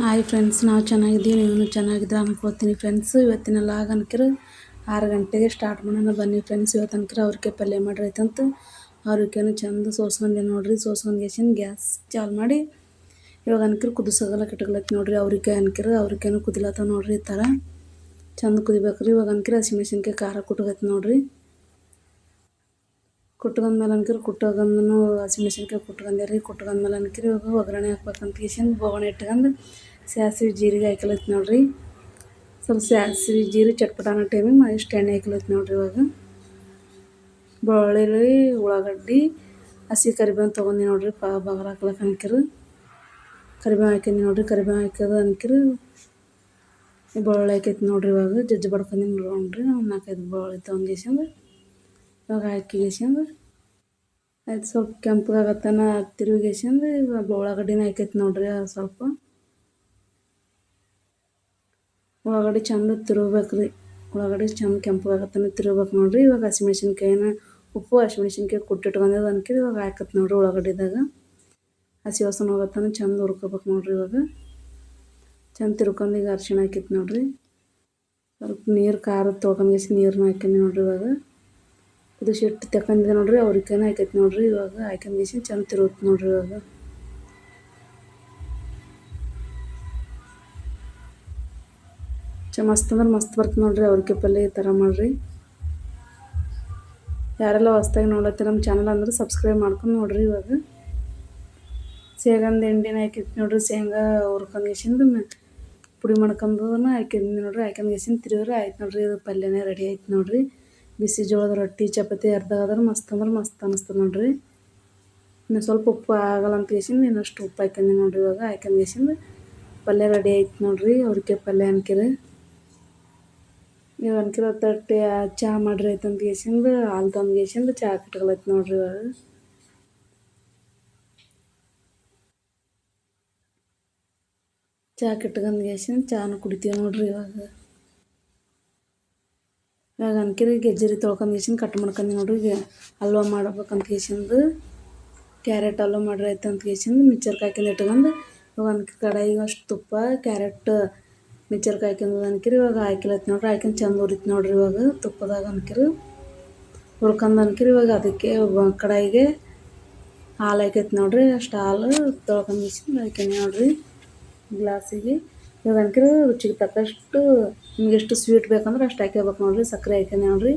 Hi friends ನಾವು ಚೆನ್ನಾಗಿದ್ದೀವಿ, ನೀವು ಚೆನ್ನಾಗಿದ್ರೆ ಅನ್ಕೋತೀನಿ ಫ್ರೆಂಡ್ಸ್ ಇವತ್ತಿನ ಲಾಗ್ ಅನ್ಕಿರ ಆರು ಗಂಟೆಗೆ ಸ್ಟಾರ್ಟ್ ಮಾಡೋಣ ಬನ್ನಿ ಫ್ರೆಂಡ್ಸ್ ಇವತ್ತು ಅನ್ಕಿರ ಅವ್ರಿಗೆ ಪಲ್ಯ ಮಾಡ್ರೈತಂತ. ಅವ್ರಿಗೇನು ಚಂದ ಸೋಸ್ಕೊಂಡೆ ನೋಡ್ರಿ ಸೋಸ್ಕೊಂಡು ಗೆಸಿಂದ ಗ್ಯಾಸ್ ಚಾಲು ಮಾಡಿ. ಇವಾಗ ಅನ್ಕಿರ ಕುದಿಸೋಗಲ್ಲ ಕೆಟ್ಟಗ್ಲೈತಿ ನೋಡ್ರಿ, ಅವ್ರಿಗೆ ಅನ್ಕಿರ, ಅವ್ರಿಗೇನು ಕುದಿಲತ್ತ ನೋಡ್ರಿ ಈ ಥರ ಚಂದ ಕುದಿಬೇಕ್ರಿ. ಇವಾಗ ಅನ್ಕಿರ ಹಸಿಮೆಣ್ಸಿನ್ಕಾಯಿ ಖಾರ ಕುಟ್ಟಗೈತಿ ನೋಡ್ರಿ. ಕುಟ್ಕೊಂಡ್ಮೇಲೆ ಅನ್ಕರ್ ಕುಟ್ಟೋಗಂದನು ಹಸಿಮೆಣ್ಸಿನ್ಕಾಯಿ ಕುಟ್ಕೊಂಡೆ ರೀ ಕುಟ್ಕೊಂಡ್ಮೇಲೆ ಅನ್ಕಿರಿ ಒಗ್ಗರಣೆ ಹಾಕ್ಬೇಕಂತ ಕಿಶಿಂದ ಬೋಗಣೆ ಇಟ್ಕೊಂಡು ಸಾಸಿವೆ, ಜೀರಿಗೆ ಹಾಕಲೈತಿ ನೋಡ್ರಿ. ಸ್ವಲ್ಪ ಸಾಸಿವೆ, ಜೀರಿಗೆ ಚಟ್ಪಟಾನ ಟೈಮಿಗೆ ಇಷ್ಟು ಎಣ್ಣೆ ಹಾಕಲೈತಿ ನೋಡ್ರಿ ಇವಾಗ. ಬೆಳ್ಳುಳ್ಳಿ ಉಳ್ಳಾಗಡ್ಡಿ, ಹಸಿ ಕರಿಬೇವು ತೊಗೊಂಡು ನೋಡ್ರಿ, ಪಾ ಬಗರ ಹಾಕ್ಲಕ್ಕೆ ಅನ್ಕಿರು. ಕರಿಬೇವು ಹಾಕಿನಿ ನೋಡ್ರಿ ಕರಿಬೇವು ಹಾಕೋದು ಅನ್ಕಿರು. ಬೆಳ್ಳುಳ್ಳಿ ಹಾಕೈತಿ ನೋಡ್ರಿ ಇವಾಗ, ಜಜ್ಜಿ ಬಡ್ಕೊಂಡು ನೋಡ್ರಿ, ನಾಲ್ಕೈದು ಬೆಳ್ಳುಳ್ಳಿ ತೊಗೊಂಡು ಇವಾಗ ಹಾಕಿ ಗೆಸಿಂದು ಆಯ್ತು ಸ್ವಲ್ಪ ಕೆಂಪಗಾಗತ್ತನ ತಿರುಗಿಸಿಂದು ಇವಾಗ ಉಳ್ಳಾಗಡ್ಡಿನ ಹಾಕೈತಿ ನೋಡ್ರಿ ಸ್ವಲ್ಪ. ಉಳ್ಳಾಗಡ್ಡಿ ಚಂದ ತಿರುಗ್ಬೇಕು ರೀ ಉಳ್ಳಾಗಡ್ಡಿ ಚಂದ ಕೆಂಪಗಾಗತ್ತನ ತಿರುಗ್ಬೇಕು ನೋಡ್ರಿ. ಇವಾಗ ಹಸಿಮೆಣ್ಸಿನ್ಕಾಯಿನ ಉಪ್ಪು, ಹಸಿಮೆಣ್ಸಿನ್ಕಾಯಿ ಕುಟ್ಟಿಟ್ಕೊಂಡಿದ್ದು ಅನ್ಕಿರಿ, ಇವಾಗ ಹಾಕತ್ ನೋಡ್ರಿ ಉಳ್ಳಾಗಡ್ಡಿದಾಗ. ಹಸಿ ವಾಸನೆ ಹೋಗತ್ತನ ಚಂದ ಹುರ್ಕೋಬೇಕು ನೋಡ್ರಿ ಇವಾಗ. ಚಂದ ತಿರ್ಕೊಂಡು ಈಗ ಅರ್ಶಿಣ ಹಾಕಿತ್ತು ನೋಡ್ರಿ. ಸ್ವಲ್ಪ ನೀರು ಖಾರ ತೊಳ್ಕೊಂಡು ನೀರನ್ನ ಹಾಕಿನಿ ನೋಡ್ರಿ ಇವಾಗ. ಇದು ಶರ್ಟ್ ತಕೊಂಡಿದ್ದೆ ನೋಡ್ರಿ ಅವ್ರಿಕೇನ ಹಾಕೈತಿ ನೋಡ್ರಿ ಇವಾಗ. ಹಾಕೊಂಡ್ ಚಂದ ತಿರುಗುತ್ತೆ ನೋಡ್ರಿ ಇವಾಗ. ಚ, ಮಸ್ತ್ ಅಂದ್ರೆ ಮಸ್ತ್ ಬರ್ತದೆ ನೋಡ್ರಿ ಅವ್ರಿಗೆ ಪಲ್ಯ ಈ ಥರ ಮಾಡ್ರಿ. ಯಾರೆಲ್ಲ ಹೊಸ್ದಾಗಿ ನೋಡತ್ತೆ ನಮ್ಮ ಚಾನಲ್ ಅಂದ್ರೆ ಸಬ್ಸ್ಕ್ರೈಬ್ ಮಾಡ್ಕೊಂಡು ನೋಡ್ರಿ ಇವಾಗ. ಶೇಂಗಂದು ಎಂಡಿನ ಹಾಕಿತ್ತು ನೋಡ್ರಿ, ಶೇಂಗಾ ಹುರ್ಕೊಂಡು ಗೆಸಿಂದ ಪುಡಿ ಮಾಡ್ಕೊಂಬುದನ್ನ ಹಾಕಿದ್ನಿ ನೋಡ್ರಿ ಹಾಕ್ಯಂದು ಗೆಸಿಂದ ತಿರುಗ್ರಿ ಆಯ್ತು ನೋಡ್ರಿ, ಇದು ಪಲ್ಯನೇ ರೆಡಿ ಆಯ್ತು ನೋಡ್ರಿ. ಬಿಸಿ ಜೋಳದ ರೊಟ್ಟಿ, ಚಪಾತಿ, ಅರ್ಧ ಮಸ್ತ್ ಅಂದ್ರೆ ಮಸ್ತ್ ಅನಿಸ್ತದೆ ನೋಡ್ರಿ. ಇನ್ನು ಸ್ವಲ್ಪ ಉಪ್ಪು ಆಗಲ್ಲ ಅಂತ ಕೇಸಿಂದ ಇನ್ನಷ್ಟು ಉಪ್ಪು ಹಾಕ್ಯಂಡಿ ನೋಡ್ರಿ ಇವಾಗ. ಹಾಕ್ಯಂದು ಕೇಸಿಂದ ಪಲ್ಯ ರೆಡಿ ಆಯ್ತು ನೋಡ್ರಿ. ಅವ್ರಿಗೆ ಪಲ್ಯ ಅನ್ಕಿರಿ. ನೀವು ಅನ್ಕಿರೋ ತಟ್ಟೆ ಚಹಾ ಮಾಡ್ರಿ ಅಂತ ಕೇಸಿಂದ ಹಾಲು ತಂದು ಚಹಾ ಕಟ್ಕೊಳೈತೆ ನೋಡ್ರಿ ಇವಾಗ. ಚಹಾ ಕಟ್ಕೊಂಡು ಗೆಸಿಂದ ಚಹಾನು ಕುಡಿತೀವಿ ನೋಡ್ರಿ ಇವಾಗ. ಇವಾಗ ಅನ್ಕಿರಿ ಗೆಜ್ಜರಿ ತೊಳ್ಕೊಂಡು ಕಟ್ ಮಾಡ್ಕೊಂಡು ನೋಡ್ರಿ ಹಲ್ವ ಮಾಡ್ಬೇಕಂತ ಗೆಸಿಂದು ಕ್ಯಾರೆಟ್ ಹಲ್ವಾ ಮಾಡ್ರಿ ಆಯ್ತು ಅಂತ ಗೆಸಿಂದು ಮಿಕ್ಚರ್ ಹಾಕಿಂದು ಇಟ್ಕೊಂಡು ಇವಾಗ ಅನ್ಕಿ ಕಡಾಯಿಗೆ ಅಷ್ಟು ತುಪ್ಪ, ಕ್ಯಾರೆಟ್ ಮಿಕ್ಚರ್ ಕಾಯ್ಕೊಂಡು ಅನ್ಕಿರಿ ಇವಾಗ ಹಾಕಿಲತ್ ನೋಡ್ರಿ. ಹಾಕಿಂದು ಚಂದ ಉರಿತು ನೋಡ್ರಿ ಇವಾಗ ತುಪ್ಪದಾಗ ಅನ್ಕಿರಿ. ಹುರ್ಕೊಂಡು ಅನ್ಕಿರಿ ಇವಾಗ ಅದಕ್ಕೆ ಕಡಾಯಿಗೆ ಹಾಲು ಹಾಕೈತೆ ನೋಡ್ರಿ. ಅಷ್ಟು ಹಾಲು ತೊಳ್ಕೊಂಡು ಹಾಕ್ಯಂಡು ನೋಡ್ರಿ. ಗ್ಲಾಸಿಗೆ. ಇವಾಗ ಅನ್ಕಿರಿ ರುಚಿಗೆ ತಕ್ಕಷ್ಟು ನಿಮ್ಗೆ ಎಷ್ಟು ಸ್ವೀಟ್ ಬೇಕಂದ್ರೆ ಅಷ್ಟು ಹಾಕ್ಯಬೇಕು ನೋಡಿರಿ, ಸಕ್ಕರೆ ಹಾಕ್ಯನೆ ನೋಡಿರಿ.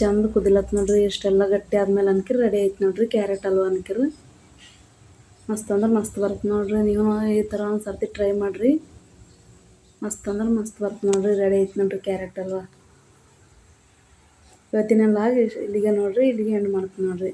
ಚಂದ ಕುದಿಲತ್ತು ನೋಡಿರಿ ಇಷ್ಟೆಲ್ಲ ಗಟ್ಟಿ ಆದ್ಮೇಲೆ ಅನ್ಕಿರಿ ರೆಡಿ ಐತೆ ನೋಡಿರಿ ಕ್ಯಾರೆಟ್ ಹಲ್ವ ಅನ್ಕಿರಿ ಮಸ್ತ್ ಅಂದ್ರೆ ಮಸ್ತ್ ಬರುತ್ತೆ ನೋಡಿರಿ, ನೀವು ಈ ಥರ ಒಂದು ಸರ್ತಿ ಟ್ರೈ ಮಾಡಿರಿ. ಮಸ್ತ್ ಅಂದ್ರೆ ಮಸ್ತ್ ಬರುತ್ತೆ ನೋಡಿರಿ ರೆಡಿ ಐತೆ ನೋಡಿರಿ ಕ್ಯಾರೆಟ್ ಅಲ್ವಾ. ಇವತ್ತಿನೆಲ್ಲ ಆಗಿ ಇಲ್ಲಿಗೆ ನೋಡಿರಿ, ಇಲ್ಲಿಗೆ ಎಂಡ್ ಮಾಡ್ತೀನಿ ನೋಡಿರಿ.